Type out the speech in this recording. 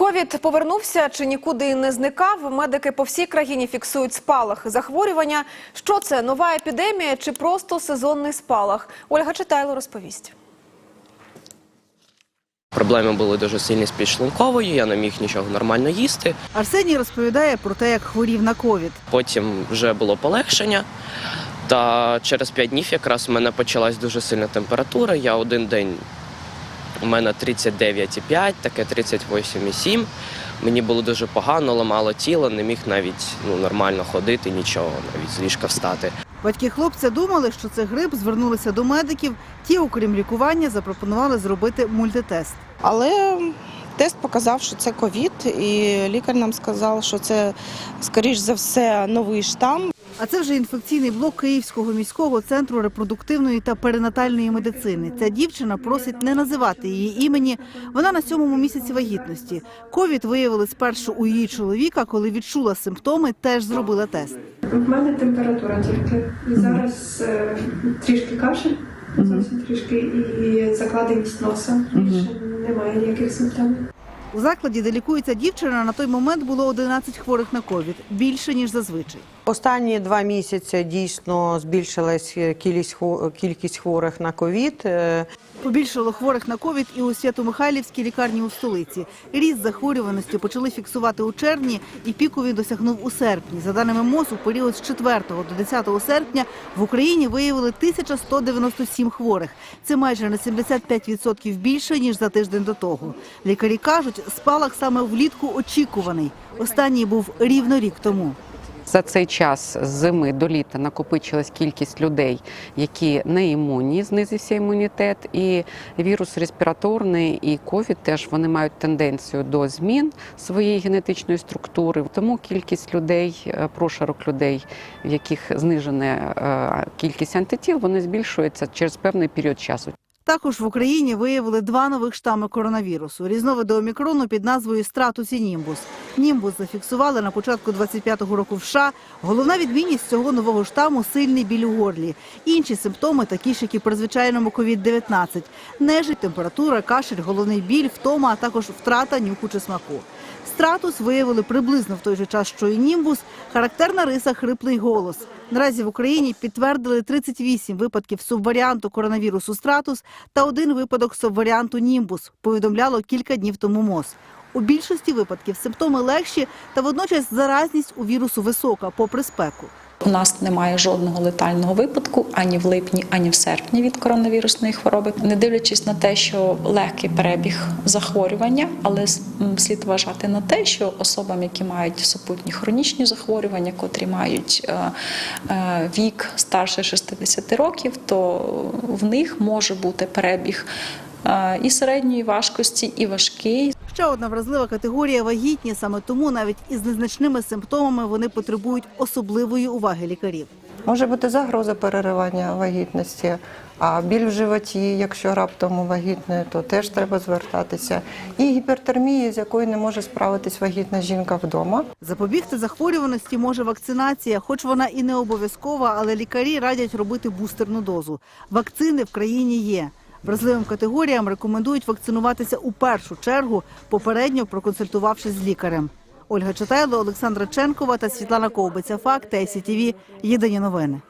Ковід повернувся чи нікуди не зникав. Медики по всій країні фіксують спалах захворювання. Що це нова епідемія чи просто сезонний спалах? Ольга Читайло розповість. Проблеми були дуже сильні з підшлунковою, я не міг нічого нормально їсти. Арсеній розповідає про те, як хворів на ковід. Потім вже було полегшення. Та через 5 днів якраз в мене почалась дуже сильна температура. Я один день у мене 39,5, таке 38,7. Мені було дуже погано, ламало тіло, не міг навіть ну, нормально ходити, нічого, навіть з ліжка встати. Батьки хлопця думали, що це грип, звернулися до медиків. Ті, окрім лікування, запропонували зробити мультитест. Але тест показав, що це ковід, і лікар нам сказав, що це, скоріш за все, новий штам. А це вже інфекційний блок Київського міського центру репродуктивної та перинатальної медицини. Ця дівчина просить не називати її імені. Вона на сьомому місяці вагітності. Ковід виявили спершу у її чоловіка, коли відчула симптоми, теж зробила тест. В мене температура тільки. І зараз е, трішки кашель, зовсім трішки, і закладеність носа. Більше немає ніяких симптомів. У закладі, де лікується дівчина, на той момент було 11 хворих на ковід, більше ніж зазвичай. Останні два місяці дійсно збільшилась кількість хво- хворих на ковід. Побільшало хворих на ковід і у Свято-Михайлівській лікарні у столиці. Ріст захворюваності почали фіксувати у червні, і піку він досягнув у серпні. За даними МОЗ, у період з 4 до 10 серпня в Україні виявили 1197 хворих. Це майже на 75% більше ніж за тиждень до того. Лікарі кажуть, спалах саме влітку очікуваний. Останній був рівно рік тому. За цей час з зими до літа накопичилась кількість людей, які не імунні, знизився імунітет, і вірус респіраторний і ковід теж вони мають тенденцію до змін своєї генетичної структури. Тому кількість людей, е, прошарок людей, в яких знижена е, кількість антитіл, вони збільшуються через певний період часу. Також в Україні виявили два нових штами коронавірусу. Різновиди омікрону під назвою Стратус і Німбус. Німбус зафіксували на початку 25-го року в США. Головна відмінність цього нового штаму сильний біль у горлі. Інші симптоми такі ж, як і при звичайному COVID-19. Нежить, температура, кашель, головний біль, втома, а також втрата нюху чи смаку. Стратус виявили приблизно в той же час, що і німбус. Характерна риса хриплий голос. Наразі в Україні підтвердили 38 випадків субваріанту коронавірусу стратус та один випадок субваріанту німбус. Повідомляло кілька днів тому МОЗ. У більшості випадків симптоми легші та водночас заразність у вірусу висока, попри спеку. У нас немає жодного летального випадку ані в липні, ані в серпні від коронавірусної хвороби, не дивлячись на те, що легкий перебіг захворювання, але слід вважати на те, що особам, які мають супутні хронічні захворювання, котрі мають е, е, вік старше 60 років, то в них може бути перебіг е, і середньої важкості, і важкий. Ще одна вразлива категорія вагітні. Саме тому навіть із незначними симптомами вони потребують особливої уваги лікарів. Може бути загроза переривання вагітності, а біль в животі, якщо раптом вагітне, то теж треба звертатися. І гіпертермія, з якою не може справитись вагітна жінка вдома. Запобігти захворюваності може вакцинація, хоч вона і не обов'язкова, але лікарі радять робити бустерну дозу. Вакцини в країні є. Вразливим категоріям рекомендують вакцинуватися у першу чергу, попередньо проконсультувавшись з лікарем. Ольга Читайло, Олександра Ченкова та Світлана Ковбиця. Факт ТСІТВ. Єдині новини.